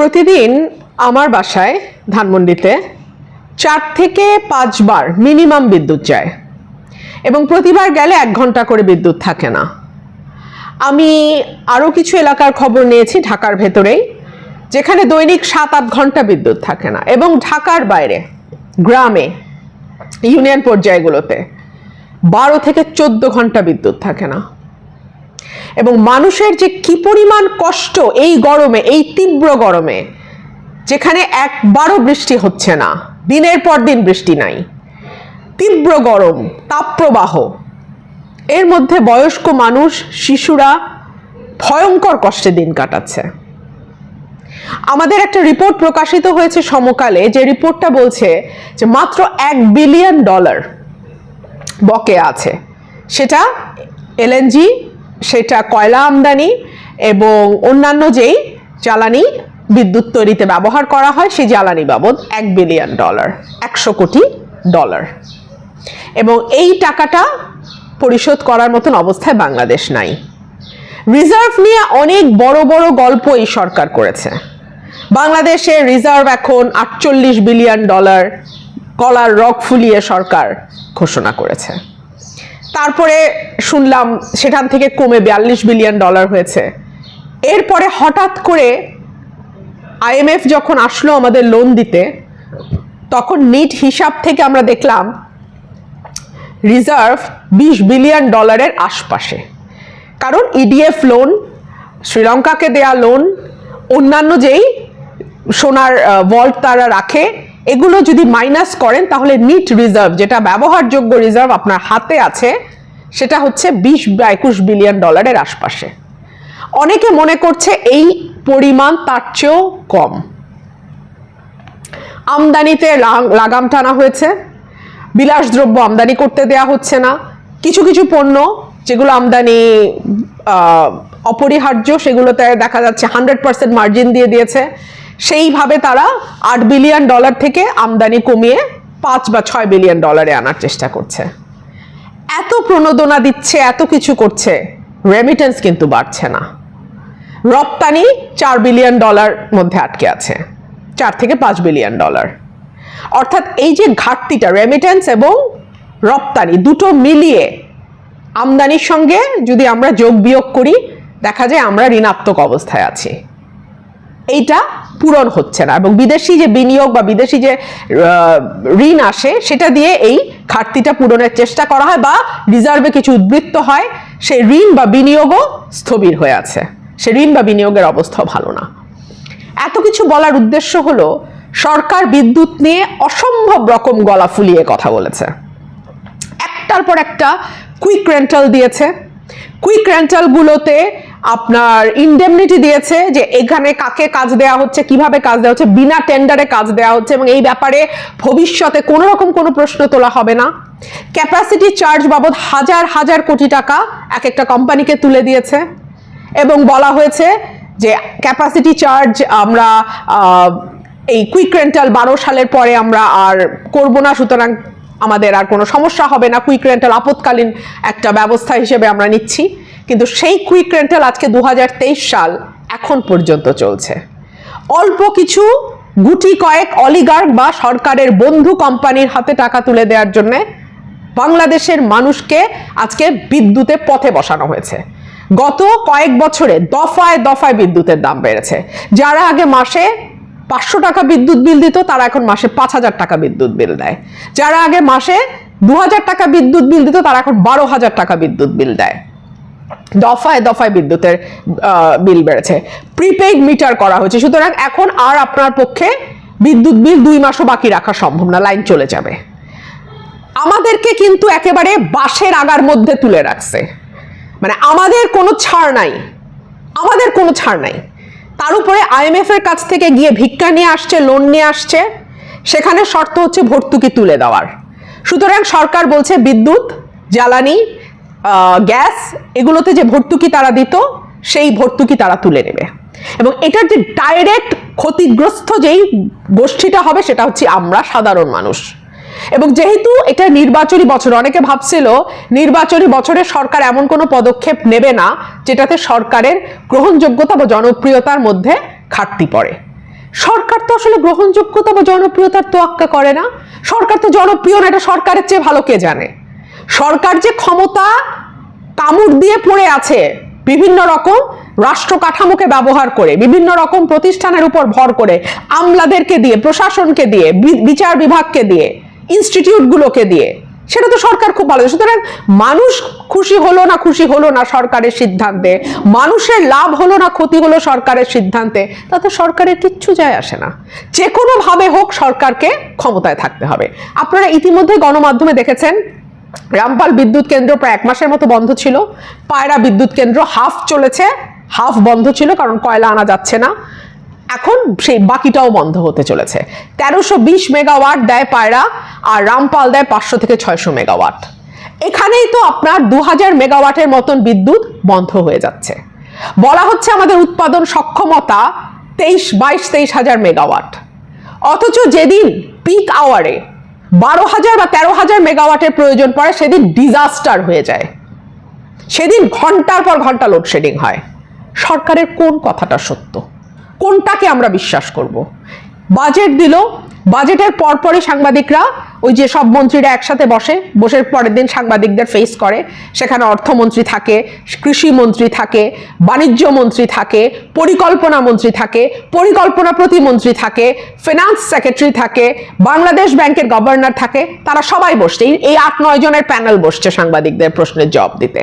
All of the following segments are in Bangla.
প্রতিদিন আমার বাসায় ধানমন্ডিতে চার থেকে পাঁচবার মিনিমাম বিদ্যুৎ যায়। এবং প্রতিবার গেলে এক ঘণ্টা করে বিদ্যুৎ থাকে না। আমি আরও কিছু এলাকার খবর নিয়েছি ঢাকার ভেতরেই, যেখানে দৈনিক সাত আট ঘণ্টা বিদ্যুৎ থাকে না। এবং ঢাকার বাইরে, গ্রামে, ইউনিয়ন পর্যায়গুলোতে বারো থেকে চোদ্দ ঘণ্টা বিদ্যুৎ থাকে না। এবং মানুষের যে কি পরিমাণ কষ্ট এই গরমে, এই তীব্র গরমে, যেখানে একবারও বৃষ্টি হচ্ছে না, দিনের পর দিন বৃষ্টি নাই, তীব্র গরম, তাপপ্রবাহ, এর মধ্যে বয়স্ক মানুষ, শিশুরা ভয়ঙ্কর কষ্টে দিন কাটাচ্ছে। আমাদের একটা রিপোর্ট প্রকাশিত হয়েছে সমকালে, যে রিপোর্টটা বলছে যে মাত্র এক বিলিয়ন ডলার বকে আছে। সেটা এলএনজি সেটা কয়লা আমদানি এবং অন্যান্য যেই জ্বালানি বিদ্যুৎ তৈরিতে ব্যবহার করা হয়, সেই জ্বালানি বাবদ এক বিলিয়ন ডলার একশো কোটি ডলার এবং এই টাকাটা পরিশোধ করার মতন অবস্থায় বাংলাদেশ নাই। রিজার্ভ নিয়ে অনেক বড় বড় গল্প এই সরকার করেছে। বাংলাদেশে রিজার্ভ এখন আটচল্লিশ বিলিয়ন ডলার কলার রক ফুলিয়ে সরকার ঘোষণা করেছে। তারপরে শুনলাম সেখান থেকে কমে বিয়াল্লিশ বিলিয়ন ডলার হয়েছে। এরপরে হঠাৎ করে আইএমএফ যখন আসলো আমাদের লোন দিতে, তখন নিট হিসাব থেকে আমরা দেখলাম রিজার্ভ বিশ বিলিয়ন ডলারের আশপাশে। কারণ ইডিএফ লোন শ্রীলঙ্কাকে দেয়া লোন অন্যান্য যেই সোনার ভল্ট তারা রাখে এগুলো যদি মাইনাস করেন, তাহলে নিট রিজার্ভ যেটা ব্যবহারযোগ্য রিজার্ভ আপনার হাতে আছে, সেটা হচ্ছে বিশ বা একুশ বিলিয়ন ডলারের আশপাশে। অনেকে মনে করছে এই পরিমাণ তার চেয়েও কম। আমদানিতে লাগাম টানা হয়েছে। বিলাসদ্রব্য আমদানি করতে দেয়া হচ্ছে না। কিছু কিছু পণ্য যেগুলো আমদানি অপরিহার্য, সেগুলোতে দেখা যাচ্ছে হান্ড্রেড পার্সেন্ট মার্জিন দিয়ে দিয়েছে। সেইভাবে তারা আট বিলিয়ন ডলার থেকে আমদানি কমিয়ে পাঁচ বা ছয় বিলিয়ন ডলারে আনার চেষ্টা করছে। এত প্রণোদনা দিচ্ছে, এত কিছু করছে রেমিটেন্স কিন্তু বাড়ছে না। রপ্তানি চার বিলিয়ন ডলার মধ্যে আটকে আছে, চার থেকে পাঁচ বিলিয়ন ডলার অর্থাৎ এই যে ঘাটতিটা রেমিটেন্স এবং রপ্তানি দুটো মিলিয়ে আমদানির সঙ্গে যদি আমরা যোগ বিয়োগ করি, দেখা যায় আমরা ঋণাত্মক অবস্থায় আছি। এইটা পূরণ হচ্ছে না এবং বিদেশি যে বিনিয়োগ বা বিদেশি যে ঋণ আসে, সেটা দিয়ে এই ঘাটতিটা পূরণের চেষ্টা করা হয় বা রিজার্ভে কিছু উদ্বৃত্ত হয় সেই ঋণ বা বিনিয়োগও স্থবির হয়ে আছে। সে ঋণ বা বিনিয়োগের অবস্থাও ভালো না। এত কিছু বলার উদ্দেশ্য হলো, সরকার বিদ্যুৎ নিয়ে অসম্ভব রকম গলা ফুলিয়ে কথা বলেছে। একটার পর একটা কুইক রেন্টাল দিয়েছে। কুইক রেন্টালগুলোতে আপনার ইন্ডেমনিটি দিয়েছে যে এখানে কাকে কাজ দেওয়া হচ্ছে, কীভাবে কাজ দেওয়া হচ্ছে, বিনা টেন্ডারে কাজ দেওয়া হচ্ছে এবং এই ব্যাপারে ভবিষ্যতে কোনো রকম কোনো প্রশ্ন তোলা হবে না। ক্যাপাসিটি চার্জ বাবদ হাজার হাজার কোটি টাকা এক একটা কোম্পানিকে তুলে দিয়েছে এবং বলা হয়েছে যে ক্যাপাসিটি চার্জ আমরা এই কুইক রেন্টাল বারো সালের পরে আমরা আর করব না, সুতরাং আমাদের আর কোনো সমস্যা হবে না। কুইক রেন্টাল আপৎকালীন একটা ব্যবস্থা হিসেবে আমরা নিচ্ছি। কিন্তু সেই কুইক রেন্টাল আজকে দু হাজার তেইশ সাল এখন পর্যন্ত চলছে। অল্প কিছু গুটি কয়েক অলিগার্ক বা সরকারের বন্ধু কোম্পানির হাতে টাকা তুলে দেওয়ার জন্য বাংলাদেশের মানুষকে আজকে বিদ্যুতে পথে বসানো হয়েছে। গত কয়েক বছরে দফায় দফায় বিদ্যুতের দাম বেড়েছে। যারা আগে মাসে পাঁচশো টাকা বিদ্যুৎ বিল দিত, তারা এখন মাসে পাঁচ হাজার টাকা বিদ্যুৎ বিল দেয়। যারা আগে মাসে দু হাজার টাকা বিদ্যুৎ বিল দিত, তারা এখন বারো হাজার টাকা বিদ্যুৎ বিল দেয়। দফায় দফায় বিদ্যুতের বিল বেড়েছে। প্রিপেইড মিটার করা হয়েছে। সুতরাং এখন আর আপনার পক্ষে বিদ্যুৎ বিল দুই মাসও বাকি রাখা সম্ভব না, লাইন চলে যাবে। আমাদেরকে কিন্তু একেবারে বাঁশের আগার মধ্যে তুলে রাখছে। মানে আমাদের কোনো ছাড় নাই। আমাদের কোনো ছাড় নাই। তার উপরে আইএমএফ এর কাছ থেকে গিয়ে ভিক্ষা নিয়ে আসছে লোন নিয়ে আসছে। সেখানে শর্ত হচ্ছে ভর্তুকি তুলে দেওয়ার। সুতরাং সরকার বলছে বিদ্যুৎ, জ্বালানি গ্যাস এগুলোতে যে ভর্তুকি তারা দিত, সেই ভর্তুকি তারা তুলে নেবে। এবং এটার যে ডাইরেক্ট ক্ষতিগ্রস্ত যেই গোষ্ঠীটা হবে, সেটা হচ্ছে আমরা সাধারণ মানুষ। এবং যেহেতু এটা নির্বাচনী বছর, অনেকে ভাবছিল নির্বাচনী বছরে সরকার এমন কোনো পদক্ষেপ নেবে না, যেটাতে সরকারের গ্রহণযোগ্যতা বা জনপ্রিয়তার মধ্যে ঘাটতি পড়ে। সরকার তো আসলে গ্রহণযোগ্যতা বা জনপ্রিয়তার তোয়াক্কা করে না। সরকার তো জনপ্রিয় না, এটা সরকারের চেয়ে ভালো কে জানে? সরকার যে ক্ষমতা কামড় দিয়ে পড়ে আছে, বিভিন্ন রকম রাষ্ট্র কাঠামোকে ব্যবহার করে, বিভিন্ন রকম প্রতিষ্ঠানের উপর ভর করে, আমলাদেরকে দিয়ে, প্রশাসনকে দিয়ে বিচার বিভাগকে দিয়ে ইনস্টিটিউটগুলোকে দিয়ে। সেটা তো সরকার খুব ভালো। সুতরাং মানুষ খুশি হলো না খুশি হলো না সরকারের সিদ্ধান্তে, মানুষের লাভ হলো না ক্ষতি হলো সরকারের সিদ্ধান্তে, তাতে সরকারের কিচ্ছু যায় আসে না। যে কোনো ভাবে হোক সরকারকে ক্ষমতায় থাকতে হবে। আপনারা ইতিমধ্যে গণমাধ্যমে দেখেছেন, রামপাল বিদ্যুৎ কেন্দ্র প্রায় এক মাসের মতো বন্ধ ছিল। পায়রা বিদ্যুৎ কেন্দ্র হাফ চলেছে, হাফ বন্ধ ছিল কারণ কয়লা আনা যাচ্ছে না। এখন সেই বাকিটাও বন্ধ হতে চলেছে। তেরোশো বিশ মেগাওয়াট দেয় পায়রা আর রামপাল দেয় পাঁচশো থেকে ছয়শো মেগাওয়াট। এখানেই তো আপনার দু হাজার মেগাওয়াটের মতন বিদ্যুৎ বন্ধ হয়ে যাচ্ছে। বলা হচ্ছে আমাদের উৎপাদন সক্ষমতা তেইশ বাইশ তেইশ হাজার মেগাওয়াট। অথচ যেদিন পিক আওয়ারে বারো হাজার বা তেরো হাজার মেগাওয়াটের প্রয়োজন পড়ে, সেদিন ডিজাস্টার হয়ে যায়। সেদিন ঘণ্টার পর ঘণ্টা লোডশেডিং হয়। সরকারের কোন কথাটা সত্য? কোনটাকে আমরা বিশ্বাস করব? বাজেট দিল বাজেটের পরপরই সাংবাদিকরা ওই যে সব মন্ত্রীরা একসাথে বসে বসে পরের দিন সাংবাদিকদের ফেস করে। সেখানে অর্থমন্ত্রী থাকে, কৃষি মন্ত্রী থাকে, বাণিজ্য মন্ত্রী থাকে, পরিকল্পনা মন্ত্রী থাকে, পরিকল্পনা প্রতিমন্ত্রী থাকে ফিনান্স সেক্রেটারি থাকে, বাংলাদেশ ব্যাংকের গভর্নর থাকে, তারা সবাই বসছে। এই আট নয় জনের প্যানেল বসছে সাংবাদিকদের প্রশ্নের জবাব দিতে।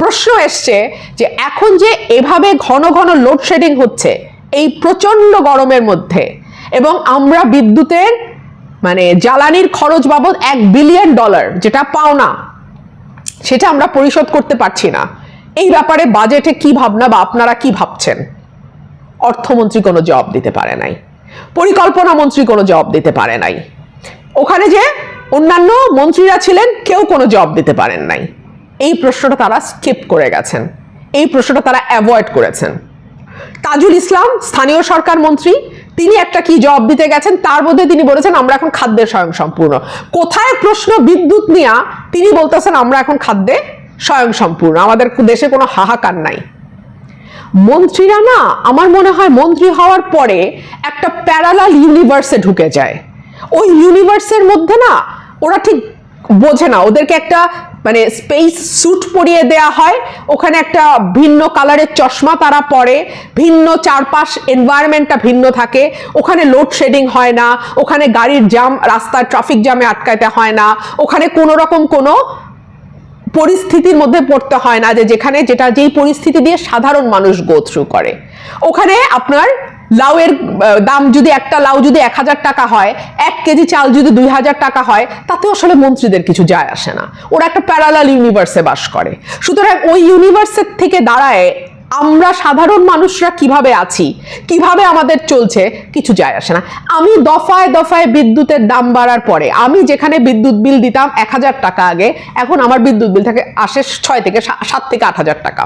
প্রশ্ন এসছে যে এখন যে এভাবে ঘন ঘন লোডশেডিং হচ্ছে এই প্রচণ্ড গরমের মধ্যে। এবং আমরা বিদ্যুতের মানে জ্বালানির খরচ বাবদ এক বিলিয়ন ডলার যেটা পাওনা সেটা আমরা পরিশোধ করতে পারছি না। এই ব্যাপারে বাজেটে কি ভাবনা বা আপনারা কি ভাবছেন? অর্থমন্ত্রী কোনো জবাব দিতে পারে নাই। পরিকল্পনা মন্ত্রী কোনো জবাব দিতে পারে নাই। ওখানে যে অন্যান্য মন্ত্রীরা ছিলেন, কেউ কোনো জবাব দিতে পারেন নাই। এই প্রশ্নটা তারা স্কিপ করে গেছেন। এই প্রশ্নটা তারা অ্যাভয়েড করেছেন। তাজুল ইসলাম, স্থানীয় সরকার মন্ত্রী, তিনি একটা কি জবাব দিতে গেছেন, তার মধ্যে তিনি বলেছেন, আমরা এখন খাদ্যে স্বয়ং সম্পূর্ণ কোথায় প্রশ্ন বিদ্যুৎ নিয়া তিনি বলতেছেন, আমরা এখন খাদ্যে স্বয়ং সম্পূর্ণ আমাদের দেশে কোনো হাহাকার নাই। মন্ত্রীরা না, আমার মনে হয় মন্ত্রী হওয়ার পরে একটা প্যারালাল ইউনিভার্সে ঢুকে যায়। ওই ইউনিভার্সের মধ্যে না, ওরা ঠিক বোঝে না। ওদেরকে একটা মানে স্পেস স্যুট পরিয়ে দেয়া হয়। ওখানে একটা ভিন্ন কালারের চশমা তারা পরে। ভিন্ন চারপাশ এনভায়রনমেন্টটা ভিন্ন থাকে। ওখানে লোডশেডিং হয় না। ওখানে গাড়ির জাম রাস্তার ট্রাফিক জ্যামে আটকাইতে হয় না। ওখানে কোনো রকম কোনো পরিস্থিতির মধ্যে পড়তে হয় না যে যেখানে যেটা যেই পরিস্থিতি দিয়ে সাধারণ মানুষ গো থ্রু করে। ওখানে আপনার লাউয়ের দাম যদি একটা লাউ যদি এক হাজার টাকা হয়, এক কেজি চাল যদি দুই হাজার টাকা হয় তাতে আসলে মন্ত্রীদের কিছু যায় আসে না। ওরা একটা প্যারালাল ইউনিভার্সে বাস করে। সুতরাং ওই ইউনিভার্সের থেকে দাঁড়ায় আমরা সাধারণ মানুষরা কীভাবে আছি, কীভাবে আমাদের চলছে, কিছু যায় আসে না। আমি দফায় দফায় বিদ্যুতের দাম বাড়ার পরে, আমি যেখানে বিদ্যুৎ বিল দিতাম এক হাজার টাকা আগে, এখন আমার বিদ্যুৎ বিল থেকে, আসে ছয় থেকে সাত থেকে আট হাজার টাকা।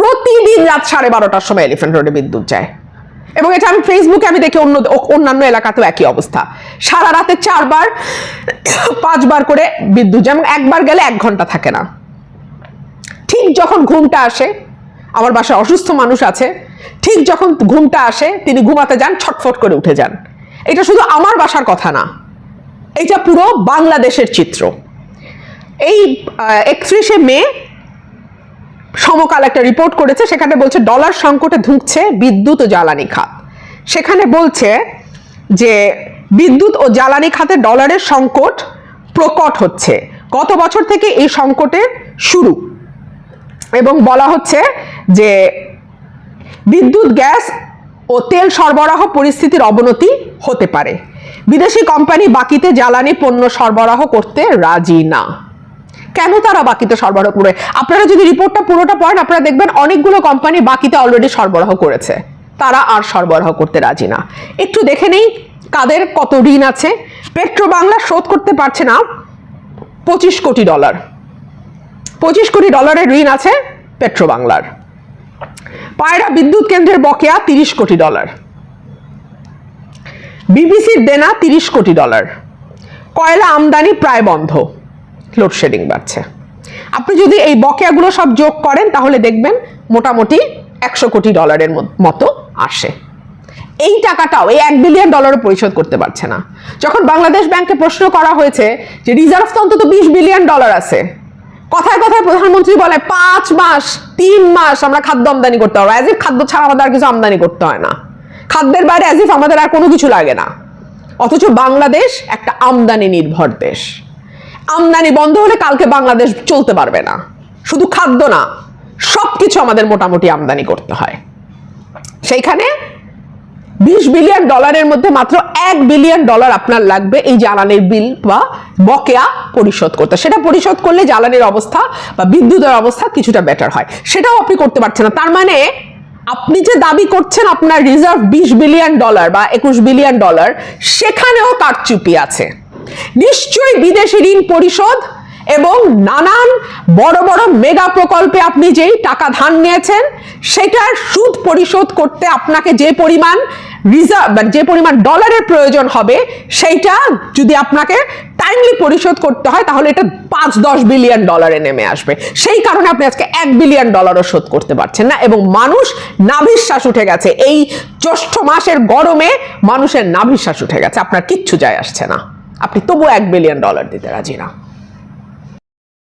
প্রতিদিন রাত সাড়ে বারোটার সময় এলিফেন্ট রোডে বিদ্যুৎ যায়। এবং এটা আমি ফেসবুকে আমি দেখি অন্য অন্যান্য এলাকাতেও একই অবস্থা। সারা রাতে চারবার, পাঁচবার করে বিদ্যুৎ যেমন একবার গেলে এক ঘণ্টা থাকে না। ঠিক যখন ঘুমটা আসে, আমার বাসায় অসুস্থ মানুষ আছে, ঠিক যখন ঘুমটা আসে, তিনি ঘুমাতে যান, ছটফট করে উঠে যান। এটা শুধু আমার বাসার কথা না, এটা পুরো বাংলাদেশের চিত্র। এই একত্রিশে মে সমকাল একটা রিপোর্ট করেছে, সেখানে বলছে ডলার সংকটে ধুঁকছে বিদ্যুৎ ও জ্বালানি খাত। সেখানে বলছে যে বিদ্যুৎ ও জ্বালানি খাতে ডলারের সংকট প্রকট হচ্ছে। গত বছর থেকে এই সংকটের শুরু। এবং বলা হচ্ছে যে বিদ্যুৎ, গ্যাস ও তেল সরবরাহ পরিস্থিতির অবনতি হতে পারে। বিদেশি কোম্পানি বাকিতে জ্বালানি পণ্য সরবরাহ করতে রাজি না। কেন তারা বাকিতে সরবরাহ করে? আপনারা যদি রিপোর্টটা পুরোটা পড়েন, আপনারা দেখবেন অনেকগুলো কোম্পানি বাকিতে অলরেডি সরবরাহ করেছে। তারা আর সরবরাহ করতে রাজি না। একটু দেখে নেই কাদের কত ঋণ আছে। পেট্রো বাংলা শোধ করতে পারছে না। পঁচিশ কোটি ডলার পঁচিশ কোটি ডলারের ঋণ আছে পেট্রো বাংলার পায়রা বিদ্যুৎ কেন্দ্রের বকেয়া তিরিশ কোটি ডলার বিবিসির দেনা তিরিশ কোটি ডলার কয়লা আমদানি প্রায় বন্ধ। লোডশেডিং বাড়ছে। আপনি যদি এই বকেয়াগুলো সব যোগ করেন, তাহলে দেখবেন মোটামুটি একশো কোটি ডলারের মতো আসে। এই টাকাটাও, এই এক বিলিয়ন ডলারও পরিশোধ করতে পারছে না। যখন বাংলাদেশ ব্যাংকে প্রশ্ন করা হয়েছে যে রিজার্ভ তো অন্তত বিশ বিলিয়ন ডলার আছে। কথায় কথায় প্রধানমন্ত্রী বলে, পাঁচ মাস, তিন মাস আমরা খাদ্য আমদানি করতে পারব। অ্যাজ ইফ খাদ্য ছাড়া আমাদের আর কিছু আমদানি করতে হয় না। খাদ্যের বাইরে অ্যাজ ইফ আমাদের আর কোনো কিছু লাগে না। অথচ বাংলাদেশ একটা আমদানি নির্ভর দেশ। আমদানি বন্ধ হলে কালকে বাংলাদেশ চলতে পারবে না। শুধু খাদ্য না সব কিছু আমাদের মোটামুটি আমদানি করতে হয়। সেইখানে বিশ বিলিয়ন ডলারের মধ্যে মাত্র এক বিলিয়ন ডলার আপনার লাগবে এই জ্বালানির বিল বা বকেয়া পরিশোধ করতে। সেটা পরিশোধ করলে জ্বালানির অবস্থা বা বিদ্যুতের অবস্থা কিছুটা বেটার হয়। সেটাও আপনি করতে পারছেন না। তার মানে আপনি যে দাবি করছেন আপনার রিজার্ভ বিশ বিলিয়ন ডলার বা একুশ বিলিয়ন ডলার, সেখানেও কারচুপি আছে। নিশ্চয়ই বিদেশি ঋণ পরিশোধ এবং নানান বড় বড় মেগা প্রকল্পে আপনি যেই টাকা ধার নিয়েছেন, সেটার সুদ পরিশোধ করতে আপনাকে যে পরিমাণ রিজার্ভ যে পরিমাণ ডলারের প্রয়োজন হবে, সেইটা যদি আপনাকে টাইমলি পরিশোধ করতে হয়, তাহলে এটা পাঁচ দশ বিলিয়ন ডলারে নেমে আসবে। সেই কারণে আপনি আজকে এক বিলিয়ন ডলারও শোধ করতে পারছেন না এবং মানুষ নাভিশ্বাস উঠে গেছে। এই জ্যৈষ্ঠ মাসের গরমে মানুষের নাভিশ্বাস উঠে গেছে। আপনার কিচ্ছু যায় আসছে না। আপনি তবু এক বিলিয়ন ডলার দিতে রাজি না।